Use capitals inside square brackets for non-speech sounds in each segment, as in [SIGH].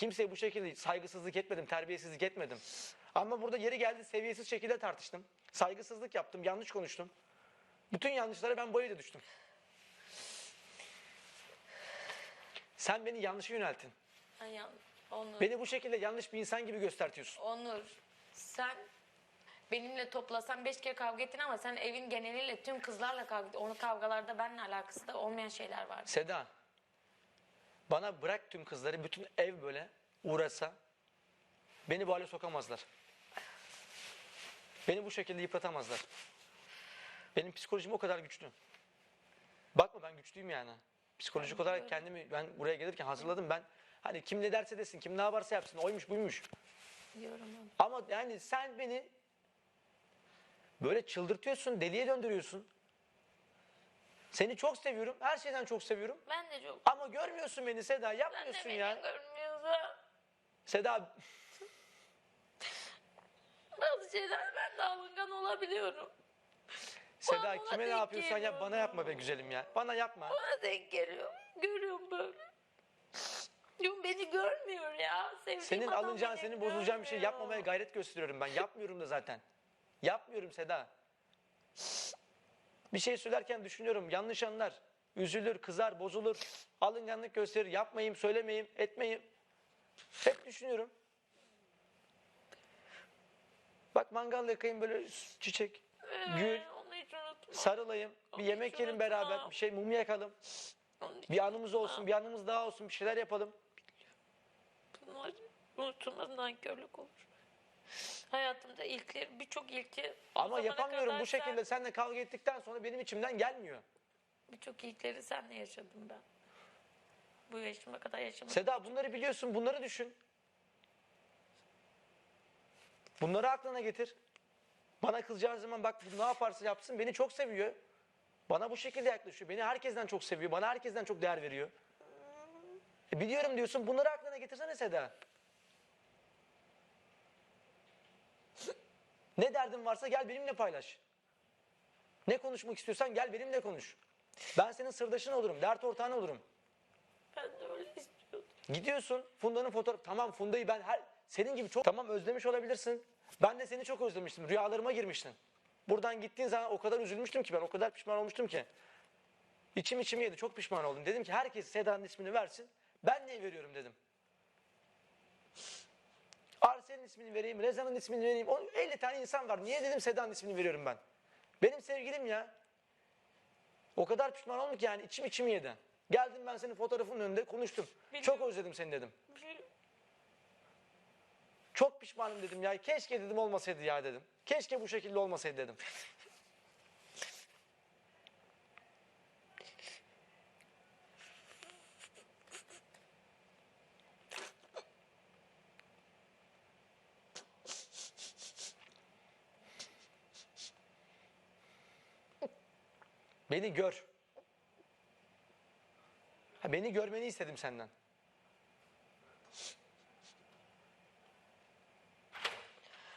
Kimseye bu şekilde saygısızlık etmedim, terbiyesizlik etmedim. Ama burada yeri geldi seviyesiz şekilde tartıştım. Saygısızlık yaptım, yanlış konuştum. Bütün yanlışlara ben evde düştüm. Sen beni yanlışa yönelttin. Ay Onur. Beni bu şekilde yanlış bir insan gibi göstertiyorsun. Onur. Sen benimle toplasan beş kere kavga ettin ama sen evin geneliyle tüm kızlarla kavga ettin. Onun kavgalarda benimle alakası da olmayan şeyler var. Seda, bana bırak tüm kızları, bütün ev böyle uğrasa beni bu hale sokamazlar. Beni bu şekilde yıpratamazlar. Benim psikolojim o kadar güçlü. Bakma ben güçlüyüm yani. Psikolojik olarak kendimi ben buraya gelirken hazırladım. Ben hani kim ne derse desin, kim ne yaparsa yapsın, oymuş buymuş. Diyorum. Ama yani sen beni böyle çıldırtıyorsun, deliye döndürüyorsun. Seni çok seviyorum, her şeyden çok seviyorum. Ben de çok... Ama görmüyorsun beni Seda, Sen de yapmıyorsun beni ya. görmüyorsun. Seda Bazı şeyler ben de alıngan olabiliyorum. Seda Bana kime ne denk yapıyorsan yap geliyor. bana yapma be güzelim ya. Bana yapma. Bana denk geliyor. Görüyorum böyle. Diyorum beni görmüyor ya. Sevdiğim Senin adam alınacağın, beni senin bozulacağın bir şey görmüyor. yapmamaya gayret gösteriyorum ben. Yapmıyorum da zaten. Yapmıyorum Seda. Bir şey söylerken düşünüyorum. Yanlış anlar. Üzülür, kızar, bozulur. Alınganlık gösterir. Yapmayayım, söylemeyeyim, etmeyeyim. Hep düşünüyorum. Bak mangal yakayım böyle çiçek, gül, Onu hiç unutma. sarılayım. Bir Onu yemek hiç yiyelim unutma. beraber. Bir şey mum yakalım. Onu hiç Bir anımız olsun, bir anımız daha olsun. Bir şeyler yapalım. Bunlar unutulmaz nankörlük olur. Hayatımda ilkleri, birçok ilki... Ama zamana yapamıyorum kadar bu şekilde. sen- Seninle kavga ettikten sonra benim içimden gelmiyor. Birçok ilkleri senle yaşadım ben. Bu yaşıma kadar yaşamadım. Seda bunları biliyorsun. Bunları düşün. Bunları aklına getir. Bana kızacağın zaman bak bu ne yaparsa yapsın beni çok seviyor. Bana bu şekilde yaklaşıyor. Beni herkesten çok seviyor. Bana herkesten çok değer veriyor. E biliyorum diyorsun. Bunları aklına getirsene Seda. Ne derdin varsa gel benimle paylaş. Ne konuşmak istiyorsan gel benimle konuş. Ben senin sırdaşın olurum. Dert ortağın olurum. Ben de öyle istiyordum. Gidiyorsun Funda'nın fotoğrafı. Tamam Funda'yı ben her senin gibi çok tamam özlemiş olabilirsin. Ben de seni çok özlemiştim. Rüyalarıma girmiştin. Buradan gittiğin zaman o kadar üzülmüştüm ki ben o kadar pişman olmuştum ki. İçim içimi yedi. Çok pişman oldum. Dedim ki herkes Seda'nın ismini versin. Ben niye veriyorum dedim. Arsen'in ismini vereyim, Reza'nın ismini vereyim. O 50 tane insan var. Niye dedim Seda'nın ismini veriyorum ben? Benim sevgilim ya. O kadar pişman oldum ki yani içim içimi yedi. Geldim ben senin fotoğrafının önünde konuştum. Biliyorum. Çok özledim seni dedim. Bir- Çok pişmanım dedim ya. Keşke dedim olmasaydı ya dedim. Keşke bu şekilde olmasaydı dedim. Beni gör. Ha, beni görmeni istedim senden.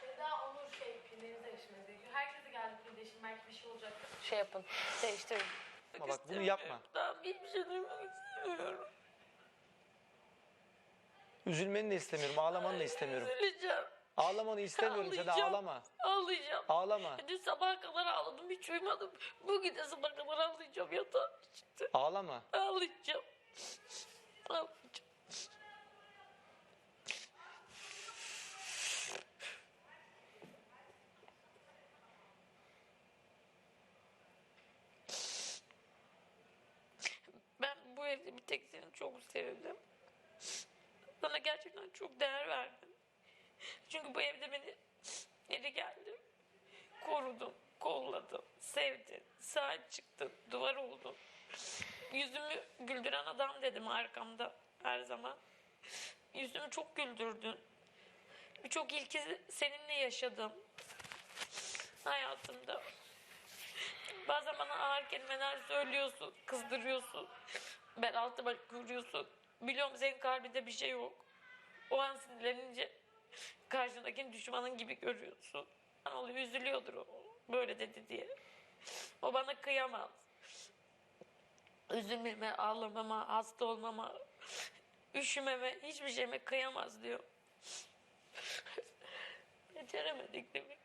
Seda Onur şey pillerinizi değiştirmeniz gerekiyor. Herkese geldi pil değişim belki bir şey olacak. Şey yapın, değiştirin. Ama bak bunu yapma. Daha bir şey duymak istemiyorum. Üzülmeni de istemiyorum, ağlamanı da istemiyorum. Üzüleceğim. Ağlamanı istemiyorum Seda Ağlayacağım. ağlama. Ağlayacağım. Ağlama. Dün sabaha kadar ağladım hiç uyumadım. Bugün de sabaha kadar ağlayacağım yatağın içinde. Ağlama. Ağlayacağım. Ağlayacağım. Ben bu evde bir tek seni çok sevdim. Bana gerçekten çok değer verdin. Çünkü bu evde beni yeri geldi. Korudun, kolladın, sevdin, sahip çıktın, duvar oldun. Yüzümü güldüren adam dedim arkamda her zaman. Yüzümü çok güldürdün. Birçok ilki seninle yaşadım. Hayatımda. Bazen bana ağır kelimeler söylüyorsun, kızdırıyorsun. Bel altıma kuruyorsun. Biliyorum senin kalbinde bir şey yok. O an sinirlenince karşındakini düşmanın gibi görüyorsun. Oluyor, üzülüyordur o. Böyle dedi diye. O bana kıyamaz. Üzülmeme, ağlamama, hasta olmama, üşümeme, hiçbir şeyime kıyamaz diyor. [LAUGHS] Beceremedik demek.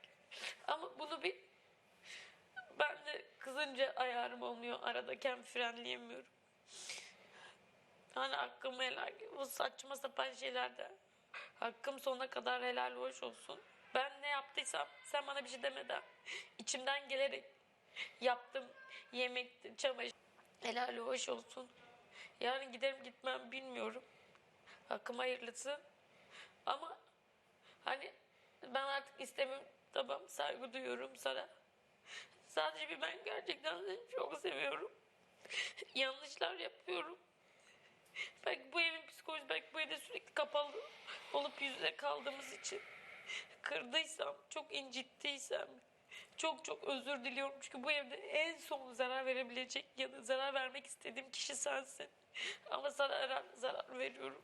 Ama bunu bir ben de kızınca ayarım olmuyor. Arada kendi frenleyemiyorum. Hani hakkımı helal, bu saçma sapan şeylerde hakkım sonuna kadar helal hoş olsun. Ben ne yaptıysam sen bana bir şey demeden [LAUGHS] içimden gelerek yaptım. Yemektir, çamaşır. Helal hoş olsun. Yarın giderim gitmem bilmiyorum. Hakkım hayırlısı. Ama hani ben artık istemiyorum. Tamam saygı duyuyorum sana. Sadece bir ben gerçekten seni çok seviyorum. [LAUGHS] Yanlışlar yapıyorum. [LAUGHS] Belki bu evin psikolojisi, belki bu evde sürekli kapalı olup yüzüne kaldığımız için kırdıysam, çok incittiysem çok çok özür diliyorum. Çünkü bu evde en son zarar verebilecek ya da zarar vermek istediğim kişi sensin. Ama sana zarar, veriyorum.